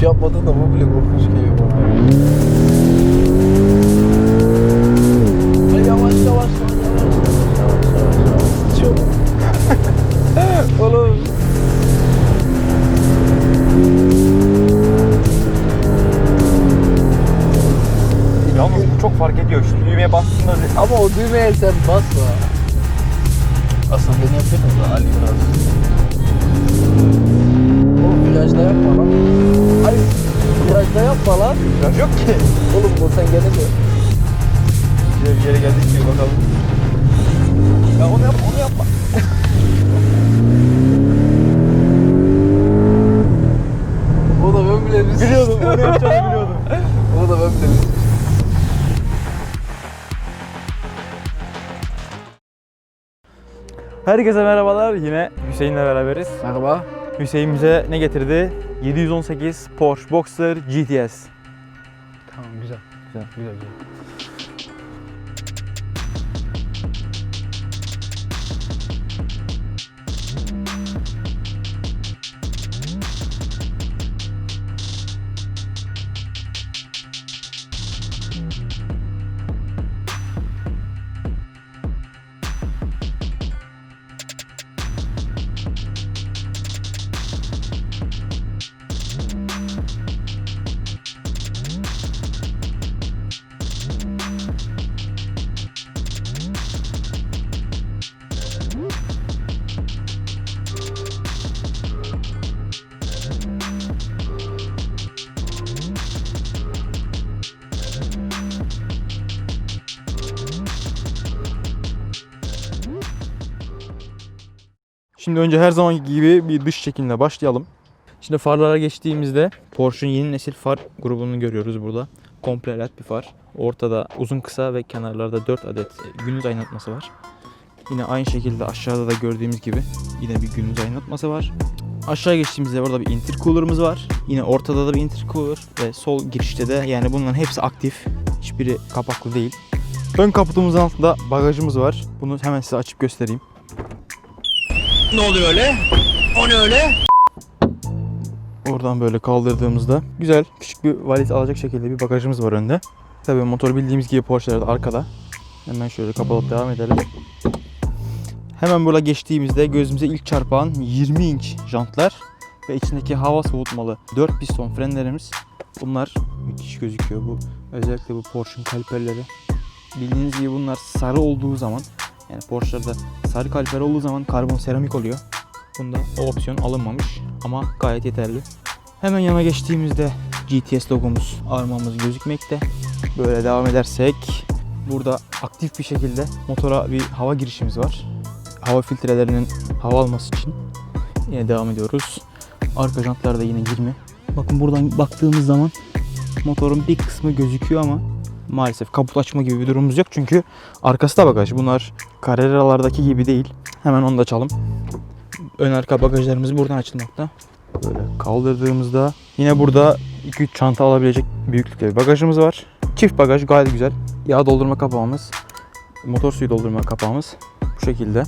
şey yapmadın da bu Biliyordum, onu yapacağını biliyordum. O da ben bir Herkese merhabalar. Yine Hüseyin'le beraberiz. Merhaba. Hüseyin bize ne getirdi? 718 Porsche Boxster GTS. Tamam güzel. Güzel güzel güzel. Şimdi önce her zamanki gibi bir dış çekimle başlayalım. Şimdi farlara geçtiğimizde Porsche'un yeni nesil far grubunu görüyoruz burada. Komple led bir far. Ortada uzun kısa ve kenarlarda 4 adet gündüz aydınlatması var. Yine aynı şekilde aşağıda da gördüğümüz gibi yine bir gündüz aydınlatması var. Aşağı geçtiğimizde orada bir intercooler'ımız var. Yine ortada da bir intercooler ve sol girişte de yani bunların hepsi aktif. Hiçbiri kapaklı değil. Ön kaputumuzun altında bagajımız var. Bunu hemen size açıp göstereyim. Oradan böyle kaldırdığımızda güzel küçük bir valiz alacak şekilde bir bagajımız var önde. Tabii motor bildiğimiz gibi Porsche'lerde arkada. Hemen şöyle kapatıp devam edelim. Hemen burada geçtiğimizde gözümüze ilk çarpan 20 inç jantlar ve içindeki hava soğutmalı 4 piston frenlerimiz. Bunlar müthiş gözüküyor bu. Özellikle bu Porsche'un kaliperleri. Bildiğiniz gibi bunlar sarı olduğu zaman yani Porsche'larda sarı kaliper olduğu zaman karbon seramik oluyor. Bunda o opsiyon alınmamış ama gayet yeterli. Hemen yana geçtiğimizde GTS logomuz, armamız gözükmekte. Böyle devam edersek burada aktif bir şekilde motora bir hava girişimiz var. Hava filtrelerinin hava alması için. Yine devam ediyoruz. Arka jantlar da yine 20. Bakın buradan baktığımız zaman motorun bir kısmı gözüküyor ama maalesef kaput açma gibi bir durumumuz yok. Çünkü arkası da bagaj. Bunlar Carrera'lardaki gibi değil. Hemen onu da açalım. Ön arka bagajlarımız buradan açılmakta. Böyle kaldırdığımızda yine burada 2-3 çanta alabilecek büyüklükte bir bagajımız var. Çift bagaj gayet güzel. Yağ doldurma kapağımız, motor suyu doldurma kapağımız bu şekilde.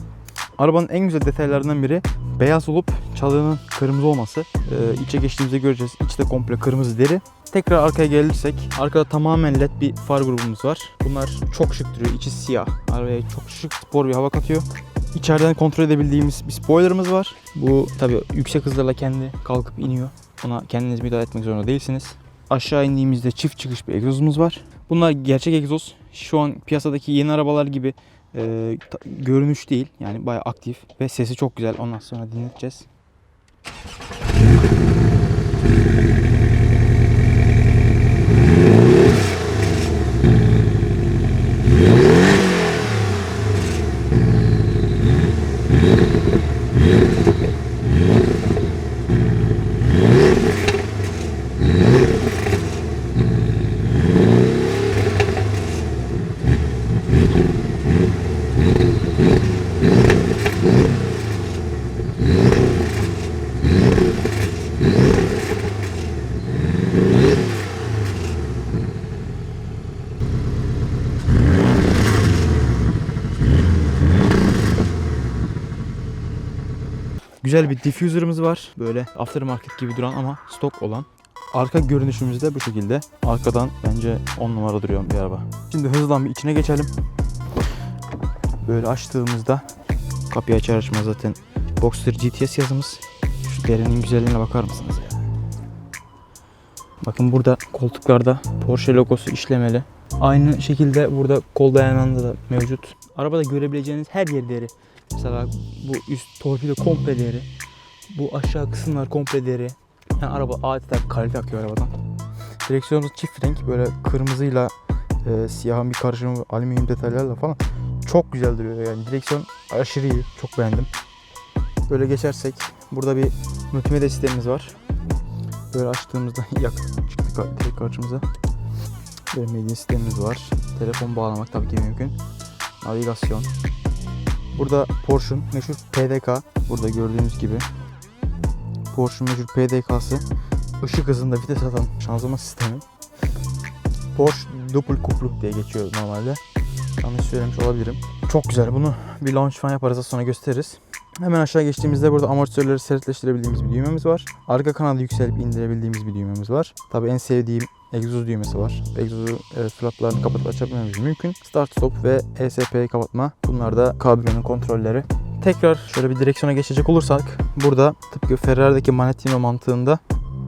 Arabanın en güzel detaylarından biri beyaz olup çalığının kırmızı olması. Ee, içe geçtiğimizde göreceğiz. İçte komple kırmızı deri. Tekrar arkaya gelirsek arkada tamamen led bir far grubumuz var. Bunlar çok şık duruyor. İçi siyah. Arabaya çok şık spor bir hava katıyor. İçeriden kontrol edebildiğimiz bir spoilerımız var. Bu tabi yüksek hızlarla kendi kalkıp iniyor. Ona kendiniz müdahale etmek zorunda değilsiniz. Aşağı indiğimizde çift çıkış bir egzozumuz var. Bunlar gerçek egzoz. Şu an piyasadaki yeni arabalar gibi e, ta- görünüş değil. Yani bayağı aktif ve sesi çok güzel. Ondan sonra dinleteceğiz. Güzel bir diffuser'ımız var. Böyle aftermarket gibi duran ama stok olan. Arka görünüşümüz de bu şekilde. Arkadan bence 10 numara duruyor bir araba. Şimdi hızlan bir içine geçelim. Böyle açtığımızda kapıyı açar açmaz zaten Boxster GTS yazımız. Şu derinin güzelliğine bakar mısınız ya? Bakın burada koltuklarda Porsche logosu işlemeli. Aynı şekilde burada kol dayanağında da mevcut. Arabada görebileceğiniz her yer deri. Mesela bu üst torpido komple. Bu aşağı kısımlar komple. Yani araba adeta kalite akıyor arabadan. Direksiyonumuz çift renk böyle kırmızıyla e, siyahın bir karışımı alüminyum detaylarla falan çok güzel duruyor yani direksiyon aşırı iyi çok beğendim. Böyle geçersek burada bir multimedya sistemimiz var. Böyle açtığımızda yak çıktı direkt karşımıza. Böyle medya sistemimiz var. Telefon bağlamak tabii ki mümkün. Navigasyon. Burada Porsche'un meşhur PDK. Burada gördüğünüz gibi. Porsche'un meşhur PDK'sı. Işık hızında vites atan şanzıman sistemi. Porsche Doppel Couplung diye geçiyor normalde. Yanlış söylemiş olabilirim. Çok güzel. Bunu bir launch falan yaparız sonra gösteririz. Hemen aşağı geçtiğimizde burada amortisörleri sertleştirebildiğimiz bir düğmemiz var. Arka kanalı yükselip indirebildiğimiz bir düğmemiz var. Tabii en sevdiğim egzoz düğmesi var. Egzozu e, flaplarını kapatıp açabilmemiz mümkün. Start stop ve ESP'yi kapatma. Bunlar da kabriyo'nun kontrolleri. Tekrar şöyle bir direksiyona geçecek olursak burada tıpkı Ferrari'deki Manettino mantığında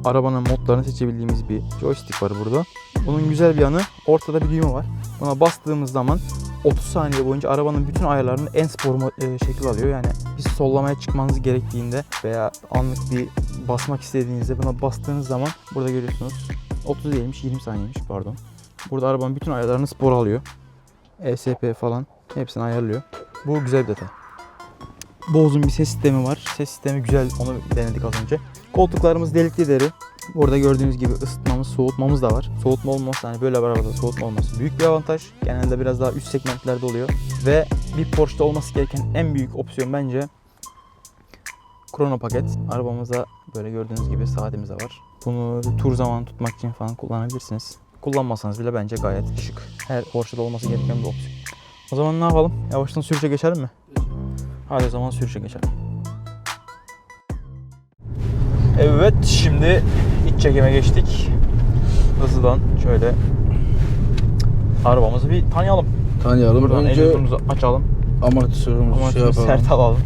arabanın modlarını seçebildiğimiz bir joystick var burada. Bunun güzel bir yanı ortada bir düğme var. Buna bastığımız zaman 30 saniye boyunca arabanın bütün ayarlarını en spor e, şekil alıyor. Yani bir sollamaya çıkmanız gerektiğinde veya anlık bir basmak istediğinizde buna bastığınız zaman burada görüyorsunuz 30 değilmiş 20 saniyeymiş pardon. Burada arabanın bütün ayarlarını spor alıyor. ESP falan hepsini ayarlıyor. Bu güzel bir detay. Bose'un bir ses sistemi var. Ses sistemi güzel. Onu denedik az önce. Koltuklarımız delikli deri. Burada gördüğünüz gibi ısıtmamız, soğutmamız da var. Soğutma olması hani böyle bir arabada soğutma olması büyük bir avantaj. Genelde biraz daha üst segmentlerde oluyor. Ve bir Porsche'da olması gereken en büyük opsiyon bence krono paket. Arabamızda böyle gördüğünüz gibi saatimiz de var. Bunu tur zamanı tutmak için falan kullanabilirsiniz. Kullanmasanız bile bence gayet şık. Her Porsche'da olması gereken bir opsiyon. O zaman ne yapalım? Yavaştan sürüşe geçelim mi? Hadi o zaman sürüşe geçelim. Evet şimdi iç çekime geçtik. Hızlıdan şöyle arabamızı bir tanıyalım. Tanıyalım. Buradan Önce egzozumuzu açalım. amortisörümüzü şey yapalım. sert alalım.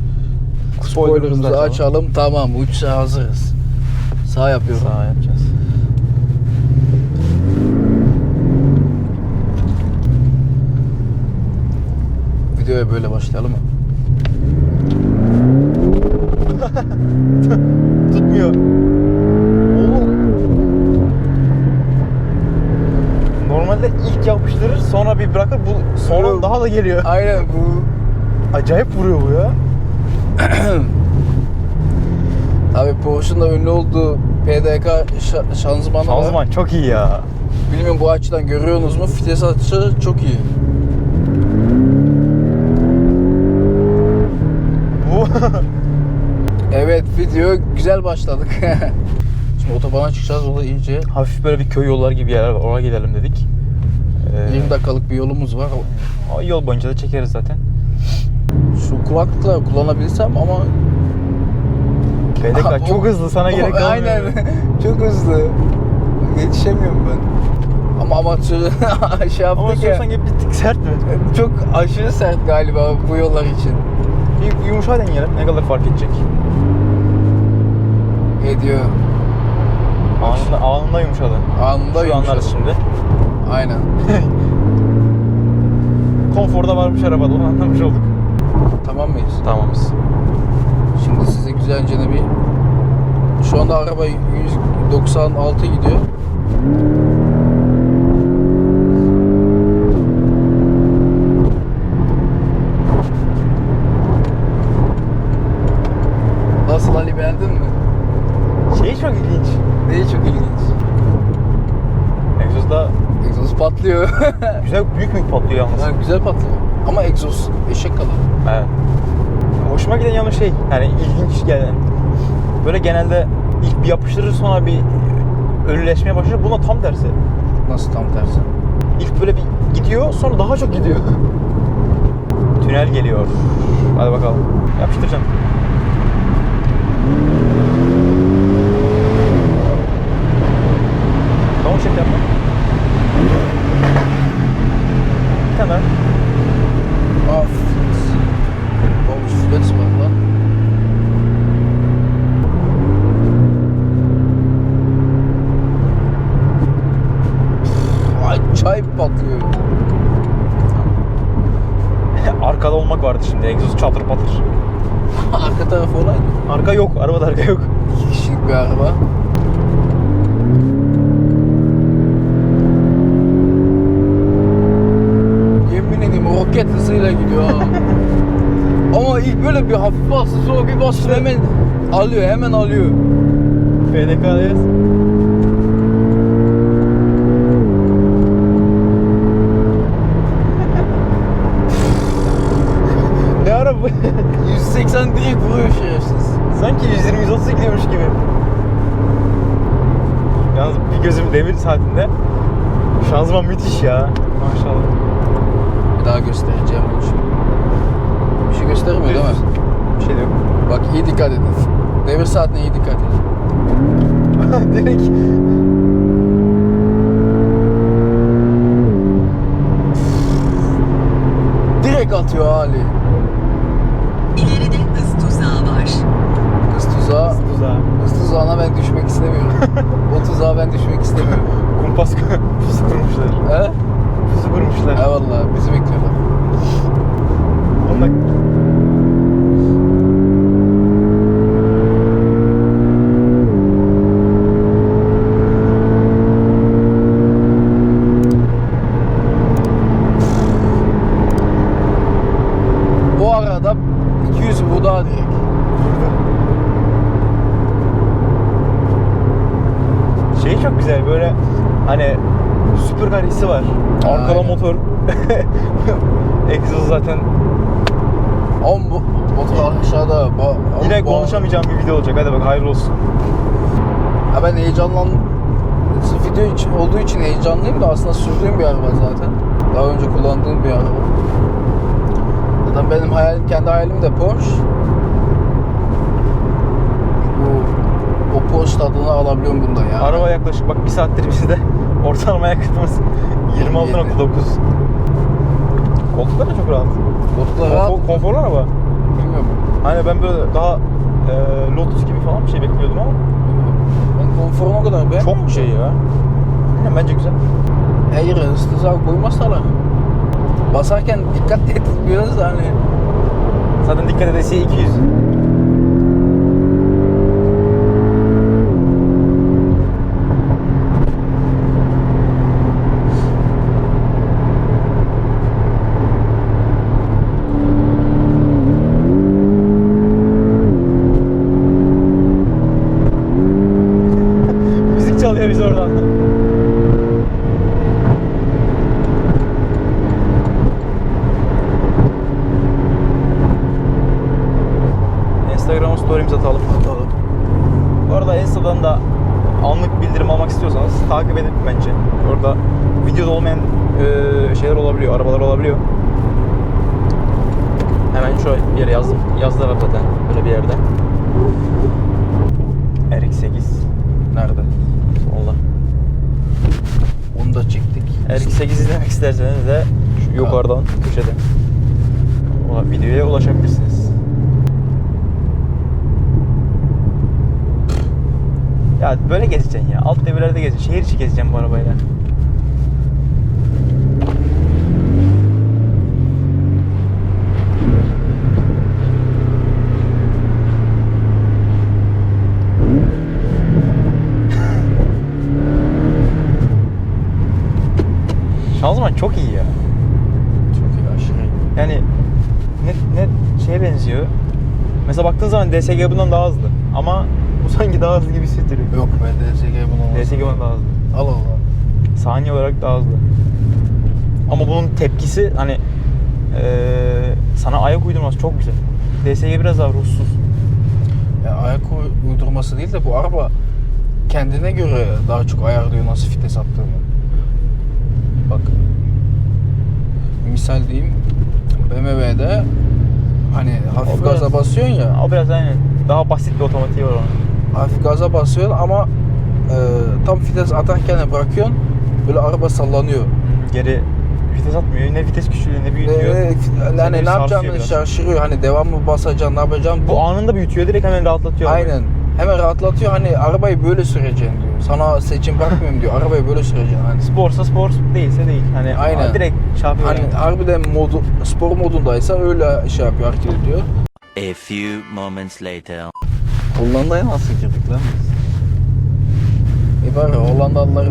Spoilerımızı da açalım. Tamam uçuşa hazırız. Sağ yapıyorum. Sağ yapacağız. Videoya böyle başlayalım mı? Tutmuyor. Normalde ilk yapıştırır sonra bir bırakır bu sonra daha da geliyor. Aynen bu Acayip vuruyor bu ya. Tabii Porsche'un da ünlü olduğu PDK şa- şanzımanı var. Şanzıman çok iyi ya. Bilmiyorum bu açıdan görüyorsunuz mu? Vites atışı çok iyi. Bu Evet video güzel başladık. Şimdi otobana çıkacağız. O da iyice hafif böyle bir köy yolları gibi yerler var. Oraya gidelim dedik. Ee, 20 dakikalık bir yolumuz var. o yol boyunca da çekeriz zaten. Şu kulaklıkla kullanabilsem ama Bedek Aha, çok o- hızlı sana gerek kalmıyor. Aynen. çok hızlı. Yetişemiyorum ben. Ama amatörü şey Ama yaptık ya. istiyorsan gibi bir tık sert mi? Çok aşırı sert galiba bu yollar için. Bir, bir yumuşa deneyelim. Ne kadar fark edecek? Ediyor. Anında, anında yumuşadı. Anında Şu yumuşadı. anlarız şimdi. Aynen. Konforda varmış arabada onu anlamış olduk. Tamam mıyız? Tamamız. Şimdi size güzelce de bir... Şu anda araba 196 gidiyor. Nasıl Ali beğendin mi? Şey çok ilginç. Neyi çok ilginç. Egzozda Egzoz patlıyor. güzel büyük büyük patlıyor yalnız. yani güzel patlıyor. Ama egzoz eşek kadar. Evet. Hoşuma giden yanı şey yani ilginç gelen. Böyle genelde ilk bir yapıştırır sonra bir ölüleşmeye başlar. Buna tam tersi. Nasıl tam tersi? İlk böyle bir gidiyor sonra daha çok gidiyor. Tünel geliyor. Hadi bakalım. Yapıştıracağım. poşet yapma. Bir tane daha. Aa flex. Olmuş flex var lan. Ay çay patlıyor. Arkada olmak vardı şimdi. Egzoz çatır patır. Arka taraf olaydı. Arka yok. Arabada arka yok. İki kişilik bir araba. Yemin edeyim roket hızıyla gidiyor ha. Ama ilk böyle bir hafif bastı sonra bir bastı hemen alıyor hemen alıyor. FDK'dayız. ne ara bu? 180 direkt vuruyor şerefsiz. Sanki 120-130 gidiyormuş gibi. Yalnız bir gözüm demir saatinde. Şanzıman müthiş ya. Maşallah. Bir daha göstereceğim onu şimdi. Bir şey göstermiyor değil mi? Bir şey yok. Bak iyi dikkat edin. Devir saatine iyi dikkat edin. Direkt. Direkt atıyor Ali. İleride hız tuzağı var. Hız tuzağı. Tuzağa. Hız tuzağına ben düşmek istemiyorum. o tuzağa ben düşmek istemiyorum. Kumpas pusu kurmuşlar. He? Pusu kurmuşlar. Eyvallah bizi bekliyorlar. Onlar... Bu arada 200 bu daha direkt. Şey çok güzel böyle hani süper hissi var. Arkada Aynen. motor. Egzoz zaten Ama bu motor aşağıda. Ba, yine ba- konuşamayacağım olacak. Hadi bak hayırlı olsun. Ha ben heyecanlandım. Video için, olduğu için heyecanlıyım da aslında sürdüğüm bir araba zaten. Daha önce kullandığım bir araba. Zaten benim hayalim, kendi hayalim de Porsche. Bu, o Porsche tadını alabiliyorum bunda ya. Araba yaklaşık bak bir saattir bizi de ortalama yakıtımız 26.9. Koltuklar da çok rahat. Koltuklar rahat. Konfor, konforlu araba. Bilmiyorum. Hani ben böyle daha e, Lotus gibi falan bir şey bekliyordum ama Ben konforunu o kadar be. çok şey ya. Bilmiyorum, bence güzel. Her yere hız tuzağı koymazsalar. Basarken dikkat etmiyoruz da hani. Zaten dikkat edesi 200. Müzik çalıyor biz oradan. Instagram'a story'imizi atalım. Atalım. Bu arada Insta'dan da anlık bildirim almak istiyorsanız takip edin bence. Orada videoda olmayan e, şeyler olabiliyor, arabalar olabiliyor. Hemen şu bir yere yazdım. Yazdılar zaten böyle bir yerde. RX-8 Nerede? Solda. Onu da çektik. RX-8 izlemek isterseniz de şu yukarıdan köşede o videoya ulaşabilirsiniz. Ya böyle gezeceksin ya. Alt devirlerde gezeceksin. Şehir içi gezeceksin bu arabayla. Şanzıman çok iyi ya. Çok iyi aşırı. Yani ne, ne şeye benziyor. Mesela baktığın zaman DSG bundan daha hızlı. Ama bu sanki daha hızlı gibi hissettiriyor. Yok ben DSG olmaz. DSG bundan daha hızlı. Al Allah. Saniye olarak daha hızlı. Ama bunun tepkisi hani eee, sana ayak uydurması çok güzel. DSG biraz daha ruhsuz. Ya ayak uy- uydurması değil de bu araba kendine göre daha çok ayarlıyor nasıl vites attığını. Bak. Misal diyeyim. BMW'de hani hafif O biraz- gaza basıyorsun ya. O biraz aynen daha basit bir otomatiği var onun. Hafif gaza basıyorsun ama e, tam vites atarken bırakıyorsun. Böyle araba sallanıyor. Geri vites atmıyor. Ne vites küçülüyor ne büyütüyor. Ee, Seni yani ne sarsıyor yapacağını biraz. şaşırıyor. Hani devam mı basacaksın, ne yapacaksın? Bu anında büyütüyor. Direkt hemen rahatlatıyor. arabayı. Aynen. Hemen rahatlatıyor. Hani arabayı böyle süreceksin diyor. Sana seçim bırakmıyorum diyor. Arabayı böyle süreceksin. Hani Sporsa spor değilse değil. Hani Aynen. direkt çarpıyor. Hani yani. harbiden modu, spor modundaysa öyle şey yapıyor, hareket ediyor. A few moments later. Hollanda'ya nasıl girdik lan biz? E bari Hollandalılar...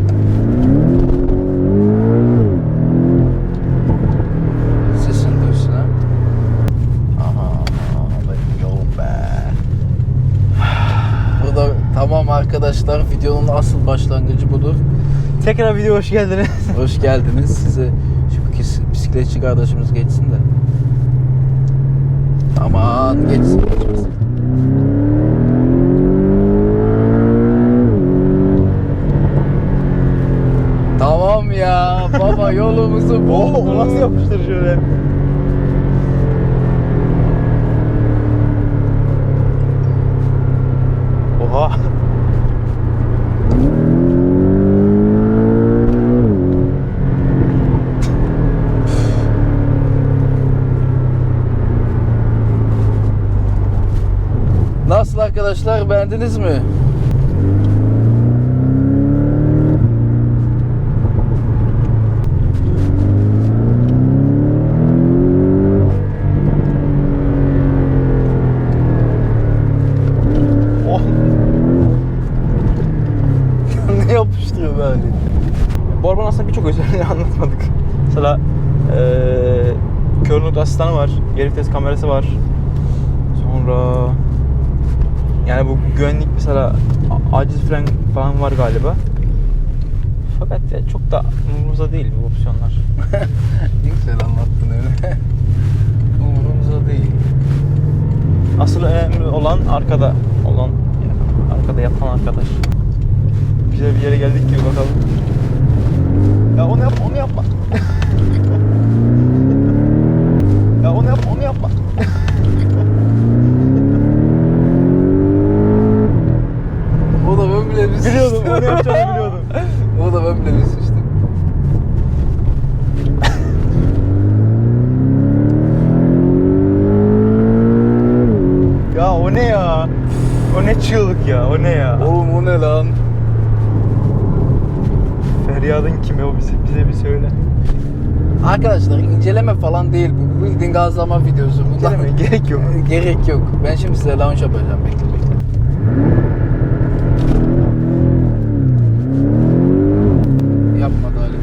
tamam arkadaşlar videonun asıl başlangıcı budur. Tekrar video hoş geldiniz. Hoş geldiniz. Size şu bis- bisikletçi kardeşimiz geçsin de. Aman geçsin geçmesin. Tamam ya baba yolumuzu bulduk. nasıl yapıştır şöyle? Oha. Nasıl arkadaşlar beğendiniz mi? Oh. ne yapıştırıyor böyle? Bu arabanın aslında birçok özelliğini anlatmadık. Mesela eee kör asistanı var, geri vites kamerası var. Sonra yani bu güvenlik mesela a- aciz fren falan var galiba. Fakat ya çok da umurumuzda değil bu opsiyonlar. Ne güzel anlattın öyle. Umurumuzda değil. Asıl önemli olan arkada olan yani arkada yatan arkadaş. Güzel bir yere geldik gibi bakalım. Ya onu yapma, onu yapma. ya onu yapma, onu yapma. O da ben bile bir Biliyordum, onu yapacağını biliyordum. o da ben bile bir sıçtım. Ya o ne ya? O ne çığlık ya, o ne ya? Oğlum o ne lan? Feryadın kimi o bize, bize bir söyle. Arkadaşlar inceleme falan değil bu. Bildiğin gazlama videosu. Bundan- İnceleme, gerek yok. gerek yok. Ben şimdi size launch yapacağım. Bekle bekle. Yapmadı Ali.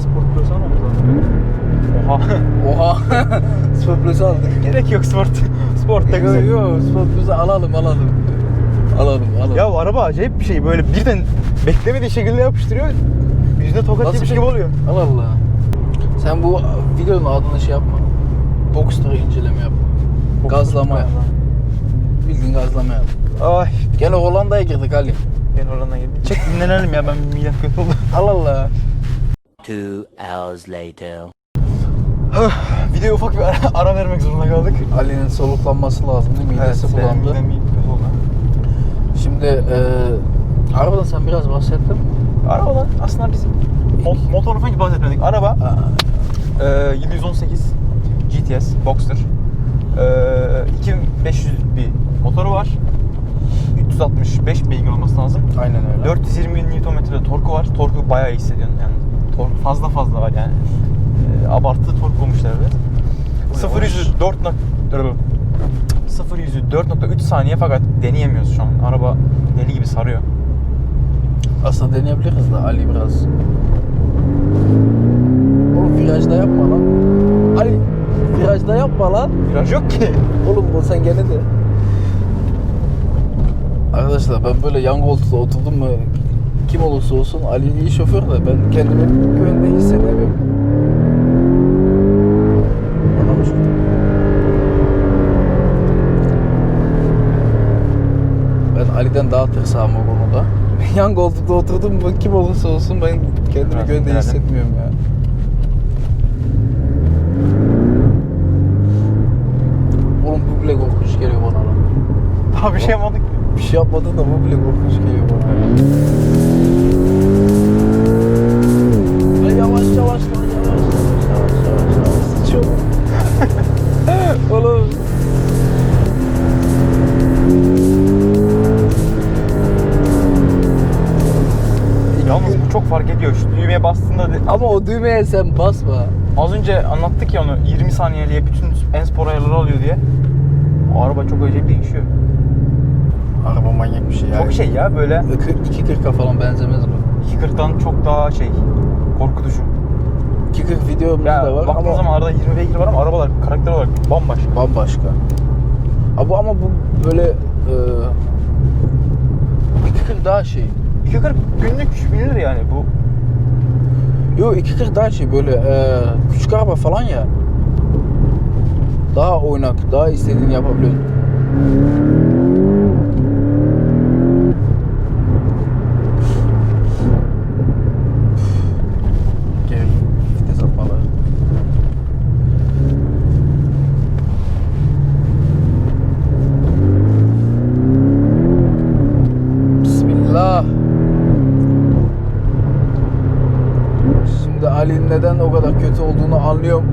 Sport Plus almamış Oha. Oha. Sport Plus aldık. gerek yok sport. Sport da güzel. Yok yok Sport Plus'u alalım alalım. Alalım alalım. Ya bu araba acayip bir şey. Böyle birden beklemediği şekilde yapıştırıyor. Yüzüne tokat yemiş gibi oluyor. Allah Allah. Sen bu videonun adını şey yapma. Boxster'ı inceleme yap. Gazlama yap. Bildiğin gazlama yap. Ay. Gene Hollanda'ya girdik Ali. Ben oradan girdim. Çek dinlenelim ya ben midem kötü oldu. Allah Allah. Two hours later. Videoya ufak bir ara, ara vermek zorunda kaldık. Ali'nin soluklanması lazım değil mi? Midesi benim bulandı. midem. Şimdi e, arabadan sen biraz bahsettin. Arabadan aslında bizim mo- motorunu falan hiç bahsetmedik. Araba e, 718 GTS Boxster. E, 2500 bir motoru var. 365 beygir olması lazım. aynen öyle. 420 Nm torku var. Torku bayağı iyi hissediyorsun yani. Tork fazla fazla var yani. E, abartı tork bulmuşlar biraz. Bu 0 yavaş. yüzü 4 nok 0 yüzü 4.3 saniye fakat deneyemiyoruz şu an. Araba deli gibi sarıyor. Aslında deneyebiliriz de Ali biraz. Virajda yapma lan. Ali virajda yapma lan. Viraj yok ki. Oğlum bu sen gene de. Arkadaşlar ben böyle yan koltukta oturdum mu kim olursa olsun Ali iyi şoför de ben kendimi güvende hissedemiyorum. Anlamış Ben Ali'den daha tırsağım o konuda. yan koltukta oturdum mu kim olursa olsun ben kendimi güvende hissetmiyorum ya. Oğlum bu bile korkunç geliyor bana lan. Daha bir şey yapmadık. Bir şey yapmadın da bu bile korkunç geliyor bana. Ay yavaş yavaş lan yavaş yavaş yavaş yavaş yavaş sıçıyorum. Oğlum. Yalnız bu çok fark ediyor. Şu düğmeye bastığında de- Ama o düğmeye sen basma. az önce anlattık ya onu 20 saniyeliğe bütün en spor ayarları alıyor diye. O araba çok acayip değişiyor. Araba manyak bir şey ya. Çok şey ya böyle 2.40'a falan benzemez bu. 240'tan çok daha şey korkutucu. 2.40 videomuz Ya da var baktığın ama zaman arada 20 beygir var ama arabalar karakter olarak bambaşka. bambaşka. Ama, ama bu böyle e, 2.40 daha şey. 240 günlük binilir yani bu. Yo 240 daha şey böyle e, küçük araba falan ya. Daha oynak, daha istediğini yapabiliyorsun. Gel, vites atmalı. Bismillah. Şimdi Ali'nin neden o kadar kötü olduğunu anlıyorum.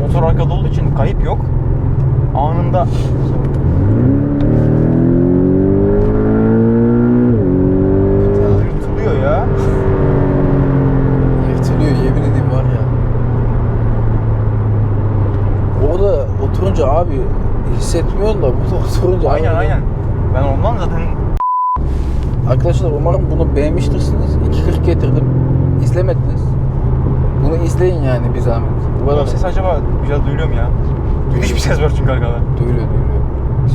Motor arkada olduğu için kayıp yok. Anında yırtılıyor ya. Yırtılıyor yemin edeyim var ya. Orada oturunca abi hissetmiyorsun da burada oturunca Aynen harbiden- aynen. Ben ondan zaten Arkadaşlar umarım bunu beğenmiştirsiniz. 2.40 getirdim. İzlemediniz. Bunu izleyin yani bir zahmet. Bu kadar bu ses acaba güzel duyuluyor mu ya? Müthiş bir ses var çünkü arkada. duyuluyor duyuluyor.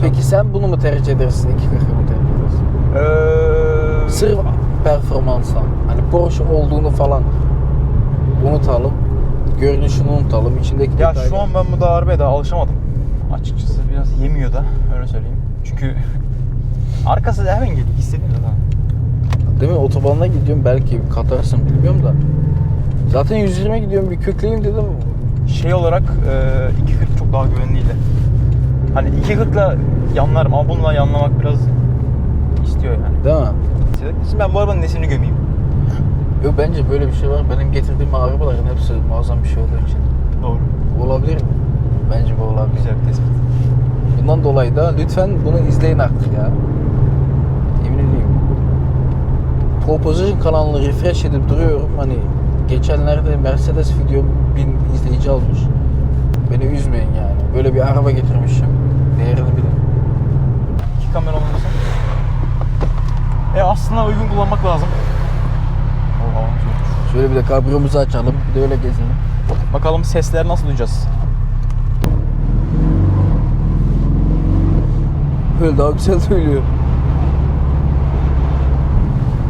Peki sen bunu mu tercih edersin 2.40'ı mı tercih edersin? Eee... Sırf performanstan. Hani Porsche olduğunu falan unutalım. Görünüşünü unutalım. İçindeki Ya detaylar- şu an ben bu da arabaya daha alışamadım. Açıkçası biraz yemiyor da öyle söyleyeyim. Çünkü arkası hemen geliyor hissediyorsun zaten. Değil mi? Otobanda gidiyorum belki katarsın bilmiyorum da. Zaten 120 gidiyorum bir kökleyeyim dedim. Şey olarak eee 240 çok daha güvenliydi. Hani 240'la yanlarım ama bununla yanlamak biraz istiyor yani. Değil mi? Şimdi ben bu arabanın nesini gömeyim. Yok bence böyle bir şey var. Benim getirdiğim arabaların hepsi muazzam bir şey olduğu için. Doğru. Olabilir mi? Bence bu olabilir. Güzel tespit. Bundan dolayı da lütfen bunu izleyin artık ya. Yemin edeyim. Proposition kanalını refresh edip duruyorum. Hani geçenlerde Mercedes video bin izleyici almış. Beni üzmeyin yani. Böyle bir araba getirmişim. Değerini bilin. İki kamera olmasın. E aslında uygun kullanmak lazım. Şöyle bir de kabriyomuzu açalım. Bir de öyle gezelim. Bakalım sesleri nasıl duyacağız? Böyle daha güzel söylüyor.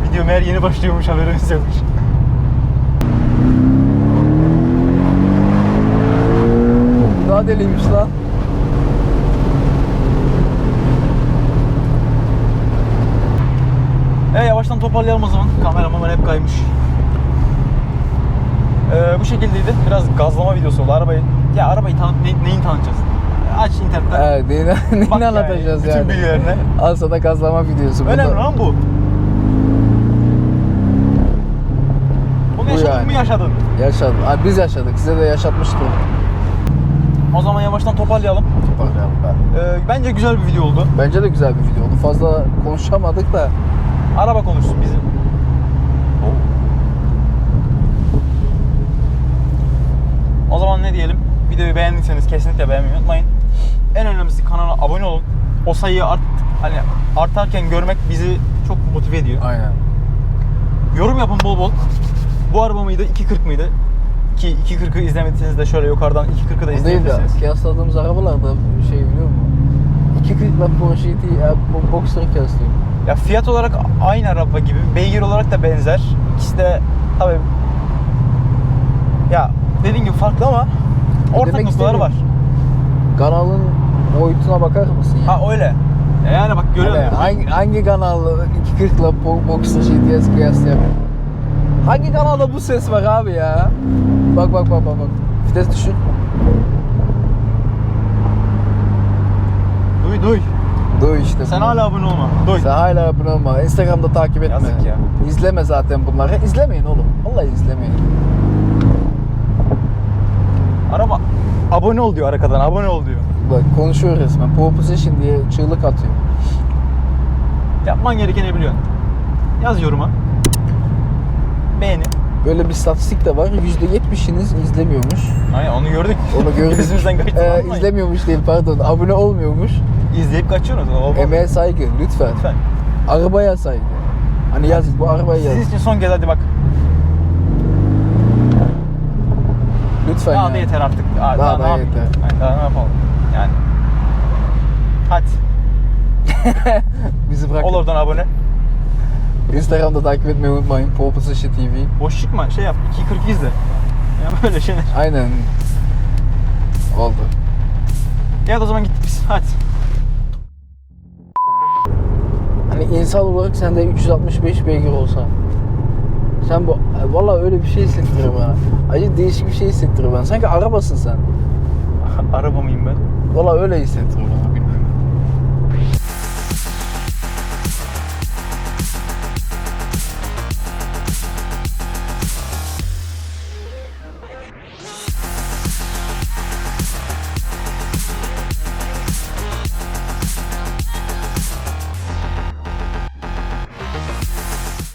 Video meğer yeni başlıyormuş haberimiz yokmuş. Daha deliymiş lan. E yavaştan toparlayalım o zaman. Kameraman hep kaymış. Ee, bu şekildeydi. Biraz gazlama videosu oldu. Arabayı ya arabayı tanıt ne, neyini tanıtacağız? Aç internetten. Evet, neyini, Bak neyini yani, anlatacağız bütün yani. bilgilerine. Al sana gazlama videosu. Önemli Bunda- lan bu. Bunu Bu yaşadın yani. mı yaşadın? Yaşadım. Abi biz yaşadık. Size de yaşatmıştır. O zaman yavaştan toparlayalım. Toparlayalım ben. Ee, bence güzel bir video oldu. Bence de güzel bir video oldu. Fazla konuşamadık da. Araba konuşsun bizim. O zaman ne diyelim? Videoyu beğendiyseniz kesinlikle beğenmeyi unutmayın. En önemlisi kanala abone olun. O sayıyı art, hani artarken görmek bizi çok motive ediyor. Aynen. Yorum yapın bol bol. Bu araba mıydı? 240 mıydı? Ki 240'ı izlemediyseniz de şöyle yukarıdan 240'ı da O değil de izleyebilirsiniz. kıyasladığımız arabalarda şey biliyor musun? 240 ile Porsche GT ya, Bo- Boxster'ı kıyaslıyorum. Ya fiyat olarak aynı araba gibi, beygir olarak da benzer. İkisi de tabii ya dediğim gibi farklı ama ortak Demek noktaları var. Kanalın boyutuna bakar mısın ya? Ha öyle. Yani bak görüyor Hani musun? hangi, hangi kanallı 240 ile Bo- Boxster GTS kıyaslayamıyor? Hangi kanalda bu ses var abi ya? Bak bak bak bak bak. Vites düşür. Duy duy. Duy işte. Sen bunu. hala abone olma. Doy. Sen hala abone olma. Instagram'da takip etme. Yazık ya. İzleme zaten bunları. İzlemeyin oğlum. Vallahi izlemeyin. Araba abone ol diyor arkadan. Abone ol diyor. Bak konuşuyor resmen. Pole position diye çığlık atıyor. Yapman gerekeni biliyorsun. Yaz yoruma. Beğeni. Böyle bir statistik de var. %70'iniz izlemiyormuş. Aynen onu gördük. Onu gördük. Gözümüzden kaçtı. Ee, izlemiyormuş değil pardon. Abone olmuyormuş. İzleyip kaçıyorsunuz. O, Emeğe saygı lütfen. Lütfen. Arabaya saygı. Hani yaz bu arabayı yaz. Sizin için son kez hadi bak. Lütfen Daha ya. da yeter artık. Daha, Daha da ne yapayım? yeter. Yani daha ne yapalım? Yani. Hadi. Bizi bırakın. Ol oradan abone. Instagram'da takip etmeyi unutmayın. Position TV. Boş çıkma. Şey yap. 2.40 izle. Ya böyle şeyler. Aynen. Oldu. Ya o zaman gittik biz. Hadi. Hani insan olarak sende 365 beygir olsa. Sen bu vallahi öyle bir şey hissettiriyor bana. Acı değişik bir şey hissettiriyor bana. Sanki arabasın sen. Araba mıyım ben? Vallahi öyle bana.